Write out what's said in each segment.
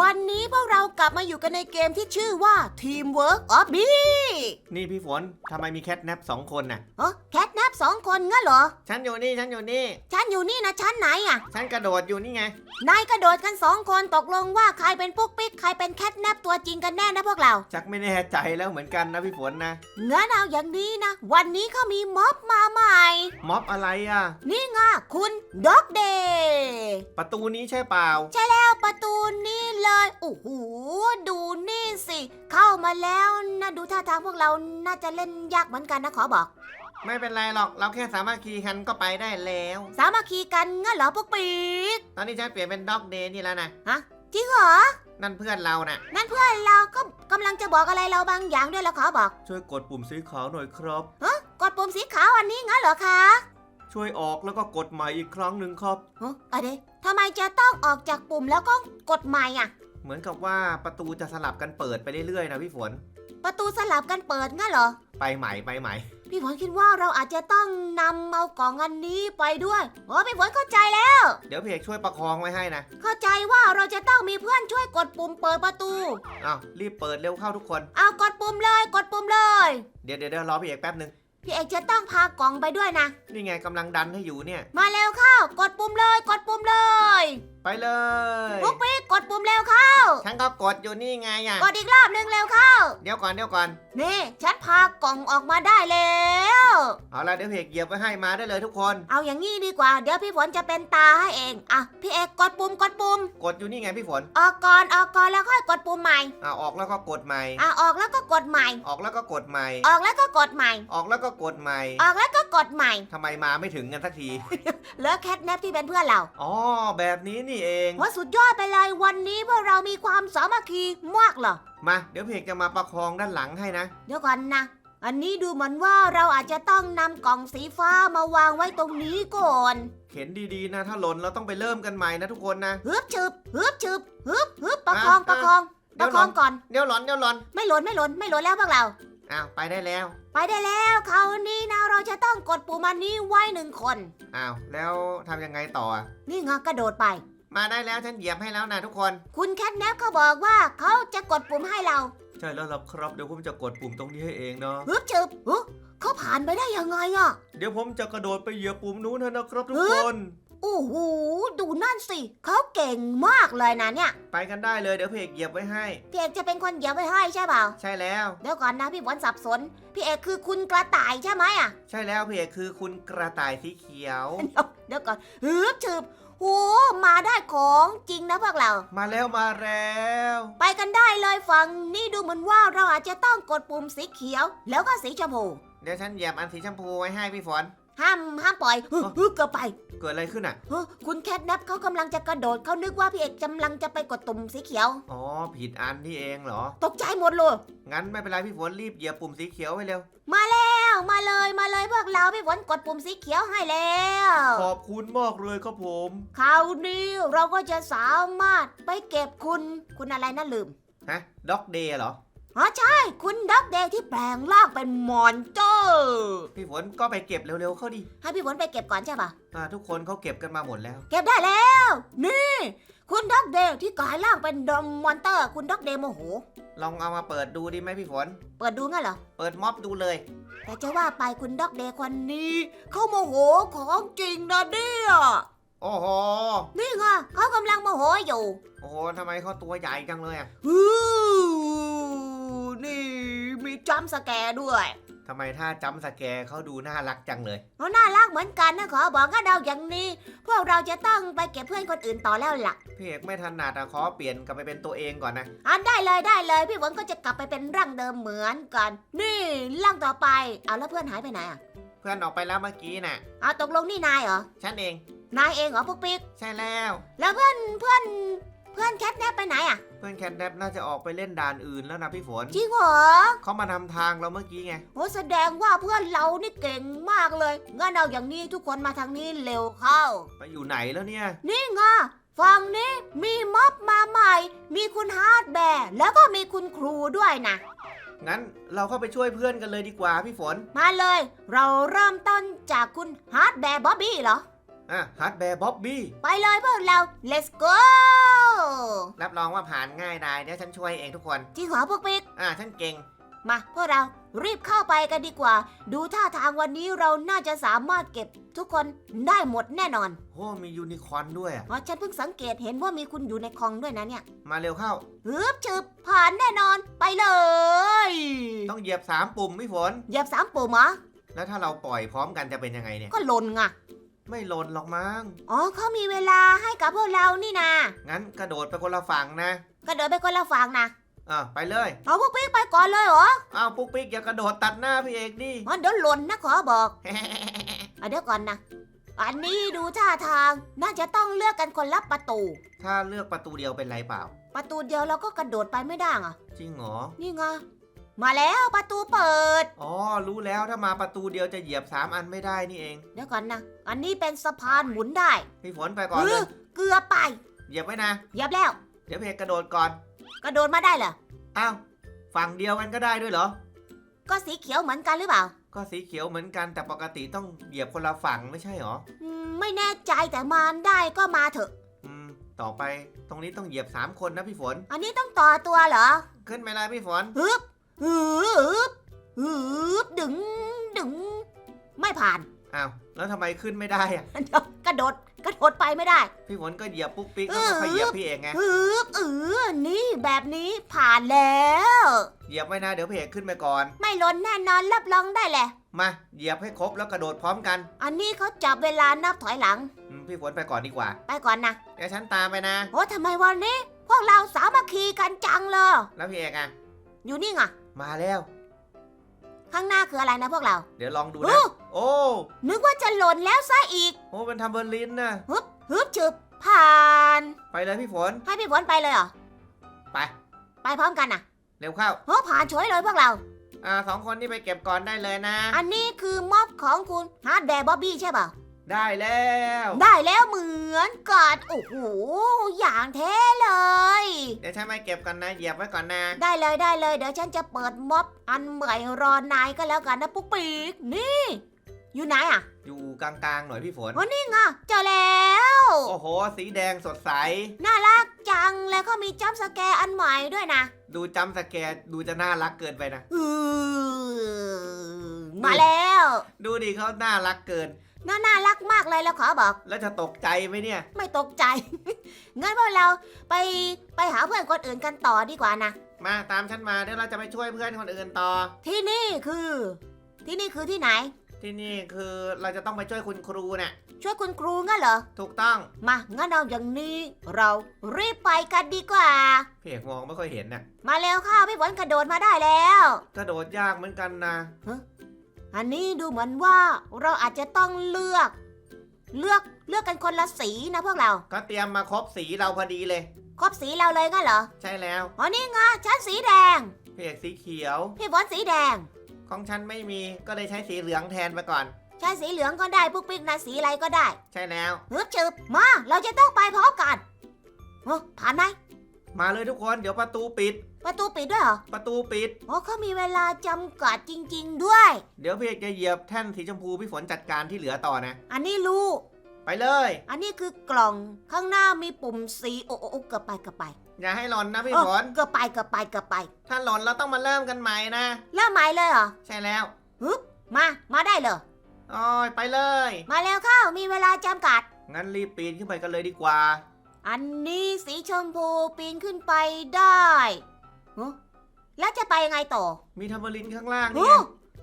วันนี้พวกเรากลับมาอยู่กันในเกมที่ชื่อว่า Teamwork of B นี่พี่ฝนทำไมมีแคทแนปสองคนน่ะ เออแคทนับสองคนงั้นเหรอ ฉันอยู่นี่ฉันอยู่นี่ ฉันอยู่นี่นะฉันไหนอะ ฉันกระโดดอยู่นี่ไง นายกระโดดกันสองคนตกลงว่าใครเป็นปุ๊กปิ๊กใครเป็นแคทแนปตัวจริงกันแน่นะพวกเรา ชักไม่แน่ใจแล้วเหมือนกันนะพี่ฝนนะ งั้นเอาอย่างนี้นะ วันนี้เขามีม็อบมาใหม่ ม็อบอะไรอะ นี่ไงคุณด็อกเดย์ประตูนี้ใช่เปล่า ใช่แล้วประตูนี่เลยโอ้โหดูนี่สิ เข้ามาแล้วนะดูท่าทางพวกเราน่าจะเล่นยากเหมือนกันนะขอบอก ไม่เป็นไรหรอก เราแค่สามัคคีกันก็ไปได้แล้ว สามัคคีกันงั้นเหรอปุ๊กปิ๊กตอนนี้ฉันเปลี่ยนเป็นด็อกเดย์นี่แล้วนะจริงเหรอ นั่นเพื่อนเราน่ะ นั่นเพื่อนเราก็กำลังจะบอกอะไรเราบางอย่างด้วยแล้วขอบอก ช่วยกดปุ่มสีขาวหน่อยครับ กดปุ่มสีขาวอันนี้งั้นเหรอคะช่วยออกแล้วก็กดใหม่อีกครั้งหนึ่งครับเฮ้อะเดทำไมจะต้องออกจากปุ่มแล้วก็กดใหม่อะ เหมือนกับว่าประตูจะสลับกันเปิดไปเรื่อยๆนะพี่ฝน ประตูสลับกันเปิดงั้นเหรอ ไปใหม่ไปใหม่ พี่ฝนคิดว่าเราอาจจะต้องนำเอากล่องอันนี้ไปด้วยโอ้พี่ฝนเข้าใจแล้ว เดี๋ยวเพกช่วยประคองไว้ให้นะเข้าใจว่าเราจะต้องมีเพื่อนช่วยกดปุ่มเปิดประตู อ้าวรีบเปิดเร็วเข้าทุกคน เอากดปุ่มเลย กดปุ่มเลย เดี๋ยวเดี๋ยวเดี๋ยวรอพี่เอกแป๊บหนึ่ง พี่เอกจะต้องพากล่องไปด้วยนะ นี่ไงกำลังดันให้อยู่เนี่ย มาเร็วเข้า กดปุ่มเลย กดปุ่มเลยไปเลยปุ๊กปิ๊กกดปุ่มเร็วเข้า ฉันก็กดอยู่นี่ไงอะ กดอีกรอบหนึ่งเร็วเข้า เดี๋ยวก่อนเดี๋ยวก่อน นี่ฉันพากล่องออกมาได้แล้ว เอาละเดี๋ยวเพกเหยียบไว้ให้มาได้เลยทุกคน เอาอย่างงี้ดีกว่า เดี๋ยวพี่ฝนจะเป็นตาให้เอง อะ พี่เอกกดปุ่มกดปุ่ม กดอยู่นี่ไงพี่ฝน ออกก่อนออกก่อนแล้วค่อยกดปุ่มใหม่ อ่าออกแล้วก็กดใหม่ อะออกแล้วก็กดใหม่ ออกแล้วก็กดใหม่ ออกแล้วก็กดใหม่ ออกแล้วก็กดใหม่ ออกแล้วก็กดใหม่ทำไมมาไม่ถึงกันสักทีเหลือแคทแนปที่เป็นเพื่อนเรา อ๋อแบบนี้นี่เองว่าสุดยอดไปเลยวันนี้พวกเรามีความสามัคคีมากเหรอ มาเดี๋ยวเพกจะมาประคองด้านหลังให้นะ เดี๋ยวก่อนนะ อันนี้ดูเหมือนว่าเราอาจจะต้องนำกล่องสีฟ้ามาวางไว้ตรงนี้ก่อนเข็นดีๆนะ ถ้าหล่นเราต้องไปเริ่มกันใหม่นะทุกคนนะ ฮึบฉึบฮึบฉึบฮึบฮึบประคองอะ ประคองเดี๋ปยวระคองหล่นก่อน เดี๋ยวหล่นเดี๋ยวหล่นไม่หล่นไม่หล่นไม่หล่นแล้วพวกเรา อ้าวไปได้แล้วไปได้แล้วคราวนี้นะเราจะต้องกดปุ่มอันนี้ไว้หนึ่งคน อ้าวแล้วทำยังไงต่ออะนี่ไงกระโดดไป มาได้แล้วฉันเหยียบให้แล้วนะทุกคน คุณแคทแนปเขาบอกว่าเขาจะกดปุ่มให้เราใช่แล้วล่ะครับเดี๋ยวผมจะกดปุ่มตรงนี้ให้เองเนาะฮึบฉึบฮึเขาผ่านไปได้ยังไงอะเดี๋ยวผมจะกระโดดไปเหยียบปุ่มนู้นให้นะครับทุกเฮ้คยนโอ้โหดูนั่นสิเขาเก่งมากเลยนะเนี่ย ไปกันได้เลยเดี๋ยวเพกเหยียบไว้ให้พี่เอกจะเป็นคนเหยียบไว้ให้ใช่เปล่าใช่แล้วเดี๋ยวก่อนนะพี่บอลสับสนพี่เอกคือคุณกระต่ายใช่ไหมอะใช่แล้วเพกคือคุณกระต่ายสีเขียว เดี๋ยวก่อนฮึบฉึบ โอ้มาได้ของจริงนะพวกเรา มาแล้วมาแล้ว ไปกันได้เลยฟังนี่ดูเหมือนว่าเราอาจจะต้องกดปุ่มสีเขียว แล้วก็สีชมพูเดี๋ยวฉันเหยียบอันสีชมพูไว้ให้พี่ฝน ห้ามห้ามปล่อยฮึฮึเกือบไปเกิดอะไรขึ้นอะ ฮึคุณแคทนับเขากำลังจะกระโดดเขานึกว่าพี่เอกกำลังจะไปกดตุ่มสีเขียว อ๋อ ผิดอันที่เองเหรอ ตกใจหมดเลยงั้นไม่เป็นไรพี่ฝนรีบเหยียบปุ่มสีเขียวไว้เร็ว มาแล้ วมาเลยมาเลยพวกเราพี่ฝนกดปุ่มสีเขียวให้แล้ว ขอบคุณมากเลยครับผม คราวนี้เราก็จะสามารถไปเก็บคุณ คุณอะไรนะลืม ฮะด็อกเดย์เหรอ อ๋อใช่ คุณด็อกเดย์ที่แปลงร่างเป็นมอนเตอร์ พี่ฝนก็ไปเก็บเร็วๆเข้าดิให้พี่ฝนไปเก็บก่อนใช่ปะอ่าทุกคนเขาเก็บกันมาหมดแล้ว เก็บได้แล้ว นี่ คุณด็อกเดย์ที่กลายร่างเป็นดอมมอนเตอร์ คุณด็อกเดย์โมโห ลองเอามาเปิดดูดิไหมพี่ฝน เปิดดูงั้นเหรอ เปิดม็อบดูเลย แต่จะว่าไปคุณด็อกเดย์คนนี้เขาโมโหของจริงนะเนี่ยโอ้โห นี่ไงเขากำลังโมโหอยู่ โอ้โหทำไมเขาตัวใหญ่จังเลยอะฮู้นี่มีจัมป์สแกร์ด้วย ทำไมถ้าจำสแกร์เขาดูน่ารักจังเลย เขาน่ารักเหมือนกันนะขอบอกก็เดาอย่างนี้ พวกเราจะต้องไปเก็บเพื่อนคนอื่นต่อแล้วล่ะพี่เอกไม่ถนัดอะขอเปลี่ยนกลับไปเป็นตัวเองก่อนนะอันได้เลยได้เลยพี่ฝนก็จะกลับไปเป็นร่างเดิมเหมือนกัน นี่ร่างต่อไปเอาแล้วเพื่อนหายไปไหนอะเพื่อนออกไปแล้วเมื่อกี้น่ะ เอาตกลงนี่นายเหรอ ฉันเอง นายเองเหรอปุ๊กปิ๊ก ใช่แล้ว แล้วเพื่อนเพื่อน เพื่อนแคทแนปไปไหนอะ เพื่อนแคทแนปน่าจะออกไปเล่นด่านอื่นแล้วนะพี่ฝนจริงเหรอเขามาทำทางเราเมื่อกี้ไงโอ้แสดงว่าเพื่อนเรานี่เก่งมากเลยงั้นเอาอย่างนี้ทุกคนมาทางนี้เร็วเข้า ไปอยู่ไหนแล้วเนี่ย นี่ไงฝั่งนี้มีม็อบมาใหม่ มีคุณฮาร์ดแบร์แล้วก็มีคุณครูด้วยนะ งั้นเราเข้าไปช่วยเพื่อนกันเลยดีกว่าพี่ฝน มาเลย เราเริ่มต้นจากคุณฮาร์ดแบร์บ๊อบบี้เหรอ อะฮัตแบร์บ๊อบบี้ ไปเลยพวกเรา let's go รับรองว่าผ่านง่ายได้เดี๋ยวฉันช่วยเองทุกคน จริงเหรอพวกปิ๊ก อะฉันเก่ง มาพวกเรารีบเข้าไปกันดีกว่า ดูท่าทางวันนี้เราน่าจะสามารถเก็บทุกคนได้หมดแน่นอน โอ้มียูนิคอร์นด้วยอะเพราะฉันเพิ่งสังเกตเห็นว่ามีคุณอยู่ในคลองด้วยนะเนี่ยมาเร็วเข้า ฮึบฉึบผ่านแน่นอนไปเลยต้องเหยียบสามปุ่มพี่ฝน เหยียบสามปุ่มเหรอแล้วถ้าเราปล่อยพร้อมกันจะเป็นยังไงเนี่ย ก็หล่นไง ไม่หล่นหรอกมั้ง อ๋อเขามีเวลาให้กับพวกเรานี่นะงั้นกระโดดไปคนละฝั่งนะก็เดินไปคนละฝั่งนะอะไปเลยเอาพวกปิ๊กไปก่อนเลยเหรออ้าวปุ๊กปิ๊กอย่ากระโดดตัดหน้าพี่เอกดิมันเดี๋ยวหล่นนะขอบอกเอาเดี๋ยวก่อนนะอันนี้ดูท่าทางน่าจะต้องเลือกกันคนละประตู ถ้าเลือกประตูเดียวเป็นไรเปล่า ประตูเดียวเราก็กระโดดไปไม่ได้อะจริงเหรอนี่ไง มาแล้วประตูเปิด อ๋อ รู้แล้วถ้ามาประตูเดียวจะเหยียบสามอันไม่ได้นี่เอง เดี๋ยวก่อนนะ อันนี้เป็นสะพานหมุนได้พี่ฝนไปก่อนเอเลอยเกือบไป เหยียบไว้นะ เหยียบแล้ว เดี๋ยวพี่เอกกระโดดก่อน กระโดดมาได้เหรอ อ้าว ฝั่งเดียวกันก็ได้ด้วยเหรอ ก็สีเขียวเหมือนกันหรือเปล่าก็สีเขียวเหมือนกันแต่ปกติต้องเหยียบคนละฝั่งไม่ใช่เหรอ อืมไม่แน่ใจแต่มาได้ก็มาเถอะ อืม ต่อไปตรงนี้ต้องเหยียบสามคนนะพี่ฝน อันนี้ต้องต่อตัวเหรอ ขึ้นไปเลยพี่ฝนฮึบ ฮึบฮึบดึงดึง ไม่ผ่านอ้าวแล้วทำไมขึ้นไม่ได้อะเดี๋ยวกระโดดกระโดดไปไม่ได้ พี่ฝนก็เหยียบปุ๊กปิ๊กแล้วก็ค่อยเหยียบพี่เอกไงฮึบเออนี่แบบนี้ผ่านแล้ว เหยียบไว้นะเดี๋ยวพี่เอกขึ้นไปก่อน ไม่หล่นแน่นอนรับรองได้แหละ มาเหยียบให้ครบแล้วกระโดดพร้อมกัน อันนี้เขาจับเวลานับถอยหลังอืมพี่ฝนไปก่อนดีกว่า ไปก่อนนะเดี๋ยวฉันตามไปนะโอ้ทำไมวันนี้ พวกเราสามัคคีกันจังเลยแล้วพี่เอกอะอยู่นี่ไง มาแล้ว ข้างหน้าคืออะไรนะพวกเรา เดี๋ยวลองดูโอ้นะ โอ้นึกว่าจะหล่นแล้วซะอีกโอ้เป็นทำเบอร์ลินนะฮึบฮึบฉึบผ่าน ไปเลยพี่ฝน ให้พี่ฝนไปเลยเหรอ ไป ไปพร้อมกันนะเร็วเข้าโอ้ผ่านเฉยเลยพวกเรา อ่าสองคนนี่ไปเก็บก่อนได้เลยนะ อันนี้คือม็อบของคุณฮาร์ดแบร์บ๊อบบี้ใช่เปล่า ได้แล้ว ได้แล้วเหมือนกันโอ้โหอย่างเท่เลย เดี๋ยวฉันไปเก็บก่อนนะเหยียบไว้ก่อนนะ ได้เลยได้เลย เดี๋ยวฉันจะเปิดม็อบอันใหม่รอนายก็แล้วกันนะปุ๊กปีกนี่ อยู่ไหนอะอยู่กลางๆหน่อยพี่ฝนอ๋อนี่ไงเจอแล้ว โอ้โห สีแดงสดใส น่ารักจังแล้วก็มีจัมป์สแกร์อันใหม่ด้วยนะดูจำสแกร์ดูจะน่ารักเกินไปนะ อือมาแล้ว ดูดิเขาน่ารักเกิน น่าน่ารักมากเลยแล้วขอบอก แล้วจะตกใจไหมเนี่ย ไม่ตกใจ งั้นพวกเราไปไปหาเพื่อนคนอื่นกันต่อดีกว่านะ มาตามฉันมาเดี๋ยวเราจะไปช่วยเพื่อนคนอื่นต่อ ที่นี่คือ ที่นี่คือที่ไหน ที่นี่คือเราจะต้องไปช่วยคุณครูเนี่ยช่วยคุณครูงั้นเหรอ ถูกต้องมา งั้นเอาอย่างนี้เรารีบไปกันดีกว่าพี่เอกมองไม่ค่อยเห็นน่ะมาเร็วเข้าพี่ฝนกระโดดมาได้แล้ว กระโดดยากเหมือนกันนะ อันนี้ดูเหมือนว่าเราอาจจะต้องเลือก เลือกเลือกกันคนละสีนะพวกเรา ก็เตรียมมาครบสีเราพอดีเลย ครบสีเราเลยงั้นเหรอใช่แล้วอ๋อนี่ไงฉันสีแดงพี่เอกสีเขียว พี่ฝนสีแดง ของฉันไม่มีก็เลยใช้สีเหลืองแทนไปก่อน ใช้สีเหลืองก็ได้ปุ๊กปิ๊กนะสีอะไรก็ได้ใช่แล้ว ฮึบจึบมาเราจะต้องไปพร้อมกันโอ้ผ่านไหมมาเลยทุกคนเดี๋ยวประตูปิด ประตูปิดด้วยเหรอประตูปิดโอ้เขามีเวลาจำกัดจริง ๆ ด้วย เดี๋ยวพี่เอกจะเหยียบแท่นสีชมพูพี่ฝนจัดการที่เหลือต่อนะ อันนี้รู้ไปเลย อันนี้คือกล่องข้างหน้ามีปุ่มสีโอ้โอ้โอ้เกือบไปเกือบไปอย่าให้หล่นนะพี่เออฝนเกือบไปเกือบไปเกือบไปถ้าหล่นเราต้องมาเริ่มกันใหม่นะ เริ่มใหม่เลยเหรอใช่แล้วฮึบมามาได้เลยโอ้ยไปเลย มาแล้วเข้ามีเวลาจำกัด งั้นรีบปีนขึ้นไปกันเลยดีกว่า อันนี้สีชมพูปีนขึ้นไปได้ฮะ แล้วจะไปยังไงต่อมีทัมเบอรินข้างล่างโอ้นี่ไง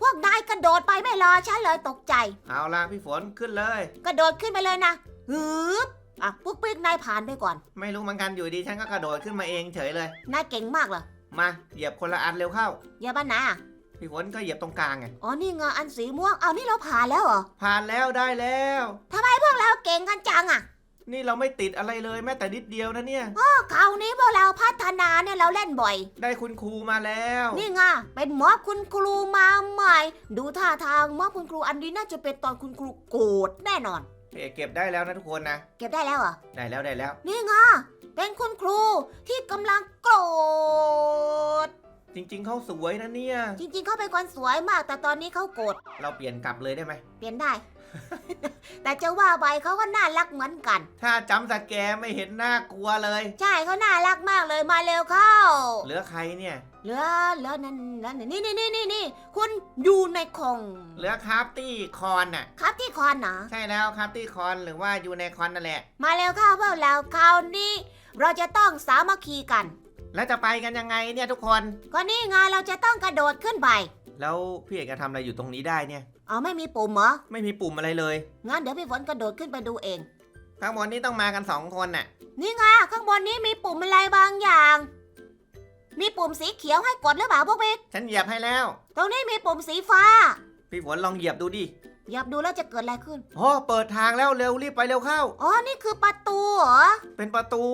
พวกนายกระโดดไปไม่รอฉันเลยตกใจ เอาล่ะพี่ฝนขึ้นเลย กระโดดขึ้นไปเลยนะฮึบอะปุ๊กปิ๊กนายผ่านไปก่อน ไม่รู้เหมือนกันอยู่ดีฉันก็กระโดดขึ้นมาเองเฉยเลย นายเก่งมากเลยมาเหยียบคนละอันเร็วเข้าอย่าบ้านนะพี่ฝนก็เหยียบตรงกลางไงอ๋อนี่ไงอันสีม่วงเอานี่เราผ่านแล้วเหรอผ่านแล้วได้แล้วพวกเราเก่งกันจังอะ นี่เราไม่ติดอะไรเลยแม้แต่นิดเดียวนะเนี่ยคราวนี้พวกเรา พัฒนาเนี่ยเราเล่นบ่อย ได้คุณครูมาแล้ว นี่ไงเป็นม็อบคุณครูมาใหม่ ดูท่าทางม็อบคุณครูอันนี้น่าจะเป็นตอนคุณครูโกรธแน่นอนพี่เอกเก็บได้แล้วนะทุกคนนะ เก็บได้แล้วเหรอ ได้แล้วได้แล้ว นี่ไงเป็นคุณครูที่กำลังโกรธ จริง ๆเขาสวยนะเนี่ย จริงๆเขาเป็นคนสวยมาก แต่ตอนนี้เขาโกรธ เราเปลี่ยนกลับเลยได้ไหม เปลี่ยนได้ แต่จะว่าไปเขาก็น่ารักเหมือนกัน ถ้าจำสแกร์ไม่เห็นน่ากลัวเลย ใช่เขาน่ารักมากเลยมาเร็วเข้า เหลือใครเนี่ย เหลือเหลือนั่นนั่นนี่นี่นี่นี่นี่คุณอยู่ในคงเหลือคาร์ฟตี้คอนน่ะ ครับที่คอนนะใช่แล้วคาร์ฟตี้คอนหรือว่ายูในคอนนั่นแหละ มาเร็วเข้าพวกเราคราวนี้ เราจะต้องสามัคคีกัน แล้วจะไปกันยังไงเนี่ยทุกคน ก็นี่ไงเราจะต้องกระโดดขึ้นไป แล้วพี่เอกจะทำอะไรอยู่ตรงนี้ได้เนี่ย เอาไม่มีปุ่มเหรอ ไม่มีปุ่มอะไรเลยงั้นเดี๋ยวพี่ฝนกระโดดขึ้นไปดูเองข้างบนนี้ต้องมากันสองคนน่ะ นี่ไงข้างบนนี้มีปุ่มอะไรบางอย่าง มีปุ่มสีเขียวให้กดหรือเปล่าพวกพี่ฉันเหยียบให้แล้ว ตรงนี้มีปุ่มสีฟ้า พี่ฝนลองเหยียบดูดิหยับดูแล้วจะเกิดอะไรขึ้น โอ้เปิดทางแล้วเร็วรีบไปเร็วเข้า อ๋อ นี่คือประตูเหรอ เป็นประตู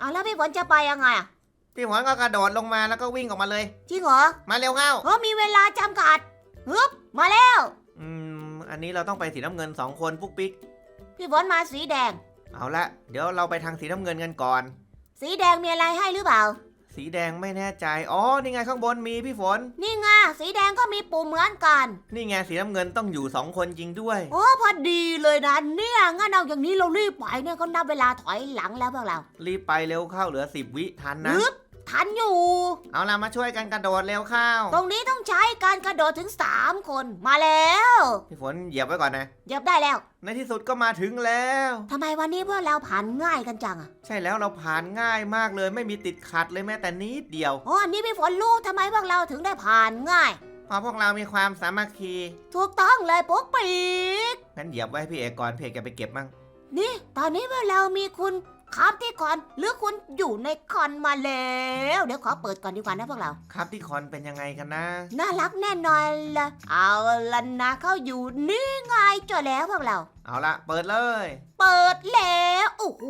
อะแล้วพี่ฝนจะไปยังไงอะ พี่ฝนก็กระโดดลงมาแล้วก็วิ่งออกมาเลย จริงเหรอมาเร็วเข้าเพราะมีเวลาจำกัดฮึบมาแล้ว อืมอันนี้เราต้องไปสีน้ำเงินสองคนปุ๊กปิ๊กพี่ฝนมาสีแดง เอาละเดี๋ยวเราไปทางสีน้ำเงินกันก่อน สีแดงมีอะไรให้หรือเปล่า สีแดงไม่แน่ใจ อ๋อ นี่ไงข้างบนมีพี่ฝน นี่ไงสีแดงก็มีปุ่มเหมือนกัน นี่ไงสีน้ำเงินต้องอยู่สองคนจริงด้วย โอ้พอดีเลยนะเนี่ยงั้นเอาอย่างนี้เรารีบไปเนี่ยเขานับเวลาถอยหลังแล้วพวกเรา รีบไปเร็วเข้าเหลือสิบวิทันนะฮึบ ทันอยู่ เอาล่ะมาช่วยกันกระโดดเร็วเข้าตรงนี้ต้องใช้การกระโดดถึง 3 คนมาแล้วพี่ฝนเหยียบไว้ก่อนนะ เหยียบได้แล้วในที่สุดก็มาถึงแล้ว ทำไมวันนี้พวกเราผ่านง่ายกันจังอะใช่แล้วเราผ่านง่ายมากเลย ไม่มีติดขัดเลยแม้แต่นิดเดียวโอ้อันนี้พี่ฝนรู้ทำไมพวกเราถึงได้ผ่านง่าย เพราะพวกเรามีความสามัคคีถูกต้องเลยปุ๊กปีกงั้นเหยียบไว้ให้พี่เอกก่อนพี่เอกจะไปเก็บมั่ง นี่ ตอนนี้พวกเรามีคุณ ครับที่คอนหรือคุณอยู่ในคอนมาแล้ว เดี๋ยวขอเปิดก่อนดีกว่านะพวกเรา ครับที่คอนเป็นยังไงกันนะ น่ารักแน่นอนละเอาละนะเขาอยู่นี่ไงเจอแล้วพวกเรา เอาละเปิดเลย เปิดแล้ว โอ้โห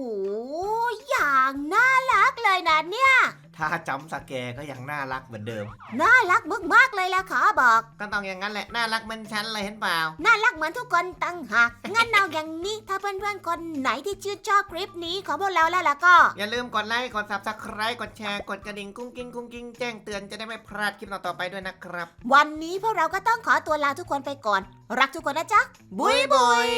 อย่างน่ารักเลยนะเนี่ย ถ้าจำสแกร์ก็ยังน่ารักเหมือนเดิม น่ารักมากๆเลยละขอบอก ก็ต้องอย่างนั้นแหละ น่ารักเหมือนฉันเลยเห็นเปล่า น่ารักเหมือนทุกคนตั้งหาก งั้นเอาอย่างนี้ถ้าเพื่อนๆคนไหนที่ชื่นชอบคลิปนี้ของพวกเราแล้วล่ะก็ อย่าลืมกดไลค์ กด subscribe กดแชร์ กดกระดิ่งกุ้งกิ้งกุ้งกิ้งแจ้งเตือนจะได้ไม่พลาดคลิปต่อๆไปด้วยนะครับ วันนี้พวกเราก็ต้องขอตัวลาทุกคนไปก่อน รักทุกคนนะจ๊ะบุยบุยย